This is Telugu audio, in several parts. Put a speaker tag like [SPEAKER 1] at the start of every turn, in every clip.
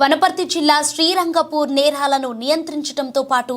[SPEAKER 1] వనపర్తి జిల్లా శ్రీరంగపూర్ నేరాలను నియంత్రించడంతో పాటు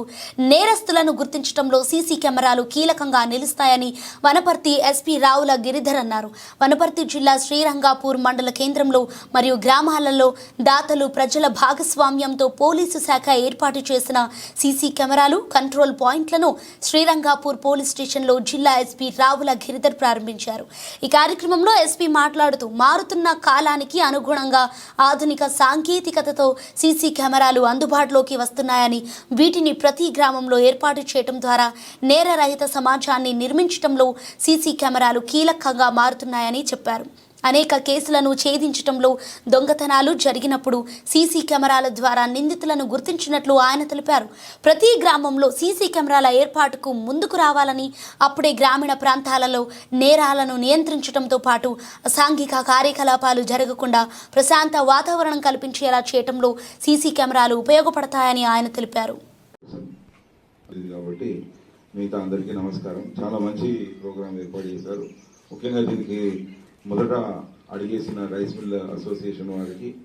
[SPEAKER 1] నేరస్తులను గుర్తించడంలో సీసీ కెమెరాలు కీలకంగా నిలుస్తాయని వనపర్తి ఎస్పీ రావుల గిరిధర్ అన్నారు. వనపర్తి జిల్లా శ్రీరంగాపూర్ మండల కేంద్రంలో మరియు గ్రామాలలో దాతలు ప్రజల భాగస్వామ్యంతో పోలీసు శాఖ ఏర్పాటు చేసిన సీసీ కెమెరాలు కంట్రోల్ పాయింట్లను శ్రీరంగాపూర్ పోలీస్ స్టేషన్లో జిల్లా ఎస్పీ రావుల గిరిధర్ ప్రారంభించారు. ఈ కార్యక్రమంలో ఎస్పీ మాట్లాడుతూ మారుతున్న కాలానికి అనుగుణంగా ఆధునిక సాంకేతిక సాంకేతికతతో సీసీ కెమెరాలు అందుబాటులోకి వస్తున్నాయని వీటిని ప్రతి గ్రామంలో ఏర్పాటు చేయడం ద్వారా నేరరహిత సమాజాన్ని నిర్మించడంలో సీసీ కెమెరాలు కీలకంగా మారుతున్నాయని చెప్పారు. అనేక కేసులను ఛేదించడంలో దొంగతనాలు జరిగినప్పుడు సీసీ కెమెరాల ద్వారా నిందితులను గుర్తించినట్లు ఆయన తెలిపారు. ప్రతి గ్రామంలో సీసీ కెమెరాల ఏర్పాటుకు ముందుకు రావాలని అప్పుడే గ్రామీణ ప్రాంతాలలో నేరాలను నియంత్రించడంతో పాటు అసాంఘిక కార్యకలాపాలు జరగకుండా ప్రశాంత వాతావరణం కల్పించేలా చేయటంలో సీసీ కెమెరాలు ఉపయోగపడతాయని ఆయన తెలిపారు.
[SPEAKER 2] కాబట్టి మిగతా అందరికీ నమస్కారం. చాలా మంచి ప్రోగ్రాం ఏర్పాటు చేశారు. ముఖ్యంగా దీనికి మొదట అడిగేసిన రైస్ మిల్ అసోసియేషన్ వారికి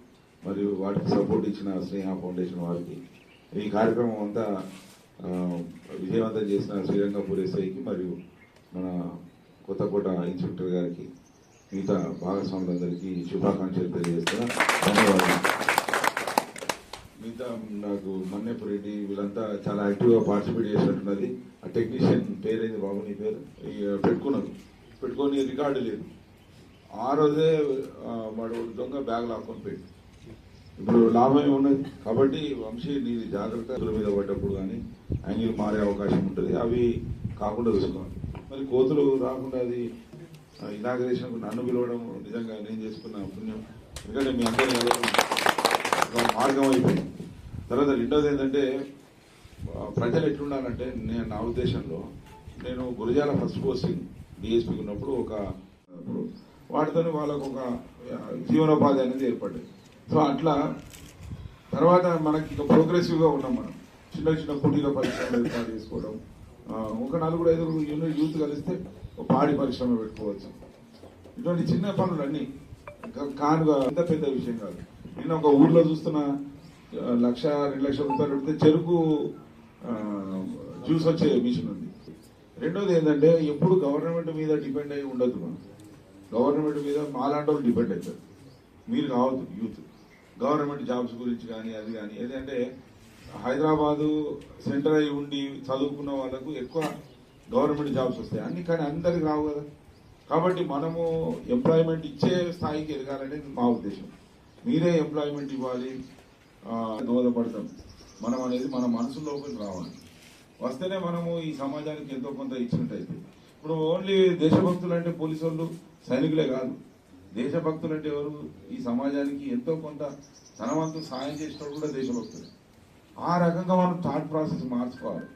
[SPEAKER 2] మరియు వాటికి సపోర్ట్ ఇచ్చిన స్నేహ ఫౌండేషన్ వారికి. ఈ కార్యక్రమం అంతా విజయవంతం చేసిన శ్రీరంగ ఎస్ఐకి మరియు మన కొత్తకోట ఇన్స్పెక్టర్ గారికి మిగతా భాగస్వాములందరికీ శుభాకాంక్షలు తెలియజేస్తున్నా. ధన్యవాదాలు. మిగతా నాకు మన్నెపు రెడ్డి వీళ్ళంతా చాలా యాక్టివ్గా పార్టిసిపేట్ చేసినట్టున్నది. ఆ టెక్నీషియన్ పేరేది బాబు నీ పేరు? పెట్టుకున్నాను. పెట్టుకొని రికార్డు లేదు. ఆ రోజే వాడు దొంగ బ్యాగ్ లాక్కొని పెట్టి ఇప్పుడు లాభం ఉన్నది. కాబట్టి వంశీ నీది జాగ్రత్త. మీద పడ్డప్పుడు కానీ యాంగిల్ మారే అవకాశం ఉంటుంది. అవి కాకుండా చూసుకోవాలి. మరి కోతులు రాకుండా అది ఇనాగ్రేషన్ నన్ను పిలవడం నిజంగా నేను చేసుకున్న పుణ్యం. ఎందుకంటే మీ అందరినీ ఒక మార్గం అయిపోయింది. తర్వాత రెండోది ఏంటంటే ప్రజలు ఎట్లుండాలంటే నేను నా ఉద్దేశంలో నేను గురజాల ఫస్ట్ పోస్టింగ్ డిఎస్పీకి ఉన్నప్పుడు ఒక వాటితో వాళ్ళకు ఒక జీవనోపాధి అనేది ఏర్పడ్డది. సో అట్లా తర్వాత మనకి ఇక ప్రోగ్రెసివ్గా ఉన్నాం మనం. చిన్న చిన్న కుటీర పరిశ్రమలు ఏర్పాటు చేసుకోవడం ఒక నలుగురు ఐదుగురు యూనిట్ యూత్ కలిస్తే ఒక పాడి పరిశ్రమ పెట్టుకోవచ్చు. ఇటువంటి చిన్న పనులు అన్ని కానుగా అంత పెద్ద విషయం కాదు. నేను ఒక ఊర్లో చూస్తున్న లక్ష రెండు లక్షల రూపాయలు పెడితే చెరుకు జ్యూస్ వచ్చే మిషన్ ఉంది. రెండోది ఏంటంటే ఎప్పుడు గవర్నమెంట్ మీద డిపెండ్ అయి ఉండదు మనం. గవర్నమెంట్ మీద మాలాంటి వాళ్ళు డిపెండ్ అవుతారు. మీరు కావద్దు యూత్. గవర్నమెంట్ జాబ్స్ గురించి కానీ అది కానీ ఏదంటే హైదరాబాదు సెంటర్ అయి ఉండి చదువుకున్న వాళ్ళకు ఎక్కువ గవర్నమెంట్ జాబ్స్ వస్తాయి. అన్ని కానీ అందరికి రావు కదా. కాబట్టి మనము ఎంప్లాయ్మెంట్ ఇచ్చే స్థాయికి ఎదగాలనేది మా ఉద్దేశం. మీరే ఎంప్లాయ్మెంట్ ఇవ్వాలి దోహదపడతాం మనం అనేది మన మనసు లోపలికి రావాలి. వస్తేనే మనము ఈ సమాజానికి ఎంతో కొంత ఇచ్చినట్టు ఇప్పుడు ఓన్లీ దేశభక్తులు అంటే పోలీసు వాళ్ళు సైనికులే కాదు. దేశభక్తులు అంటే ఎవరు? ఈ సమాజానికి ఎంతో కొంత ధనవంతులు సాయం చేసిన కూడా దేశభక్తులు. ఆ రకంగా మనం థాట్ ప్రాసెస్ మార్చుకోవాలి.